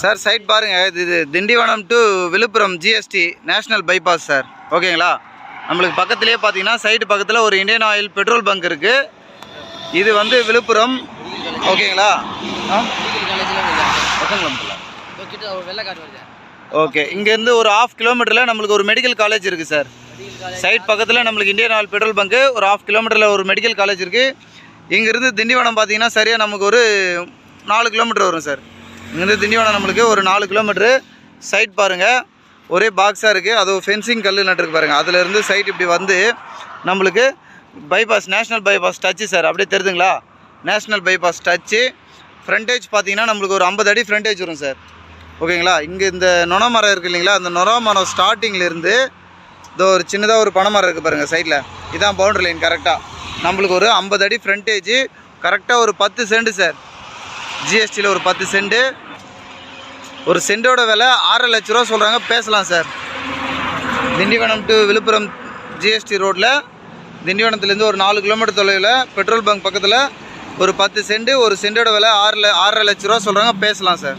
Sir side பாருங்கள் இது இது Tindivanam to Villupuram GST national bypass sir. ஓகேங்களா? நம்மளுக்கு பக்கத்துலேயே பார்த்தீங்கன்னா சைடு பக்கத்தில் ஒரு இந்தியன் ஆயில் பெட்ரோல் பங்க் இருக்குது இது வந்து விழுப்புரம் ஓகேங்களா? ஓகே இங்கேருந்து ஒரு ஆஃப் கிலோமீட்டரில் நம்மளுக்கு ஒரு மெடிக்கல் காலேஜ் இருக்குது சார். சைட் பக்கத்தில் நம்மளுக்கு இந்தியன் ஆயில் பெட்ரோல் பங்க்கு ஒரு ஆஃப் கிலோமீட்டரில் ஒரு மெடிக்கல் காலேஜ் இருக்குது இங்கேருந்து திண்டிவனம் பார்த்தீங்கன்னா சரியாக நமக்கு ஒரு நாலு கிலோமீட்டர் வரும் சார். இங்கேருந்து திண்டிவனம் நம்மளுக்கு ஒரு நாலு கிலோமீட்ரு சைட் பாருங்கள் ஒரே பாக்ஸாக இருக்குது அது ஃபென்சிங் கல் நட்டுருக்கு பாருங்கள் அதுலேருந்து சைட் இப்படி வந்து நம்மளுக்கு bypass national bypass touch sir அப்படியே தெரியுதுங்களா நேஷ்னல் பைபாஸ் டச்சு ஃப்ரண்டேஜ் பார்த்தீங்கன்னா நம்மளுக்கு ஒரு ஐம்பது அடி ஃப்ரண்டேஜ் வரும் சார் ஓகேங்களா? இங்கே இந்த நொண மரம் இருக்குது இல்லைங்களா? அந்த நொண மரம் ஸ்டார்டிங்லேருந்து இதோ ஒரு சின்னதாக ஒரு பனை மரம் இருக்குது பாருங்கள் சைடில் இதான் பவுண்டரி லைன் கரெக்டாக நம்மளுக்கு ஒரு ஐம்பது அடி ஃப்ரண்டேஜ் கரெக்டாக ஒரு பத்து சென்ட் சார் ஜிஎஸ்டியில் ஒரு பத்து சென்ட்டு ஒரு சென்டோட விலை ஆறரை லட்ச ரூபா சொல்கிறாங்க பேசலாம் sir Tindivanam to Villupuram GST ரோட்டில் திண்டிவனத்துலேருந்து ஒரு நாலு கிலோமீட்டர் தொலைவில் பெட்ரோல் பங்க் பக்கத்தில் ஒரு பத்து சென்ட் ஒரு சென்டோட விலை ஆறு ஆறரை லட்ச ரூபா சொல்கிறாங்க பேசலாம் சார்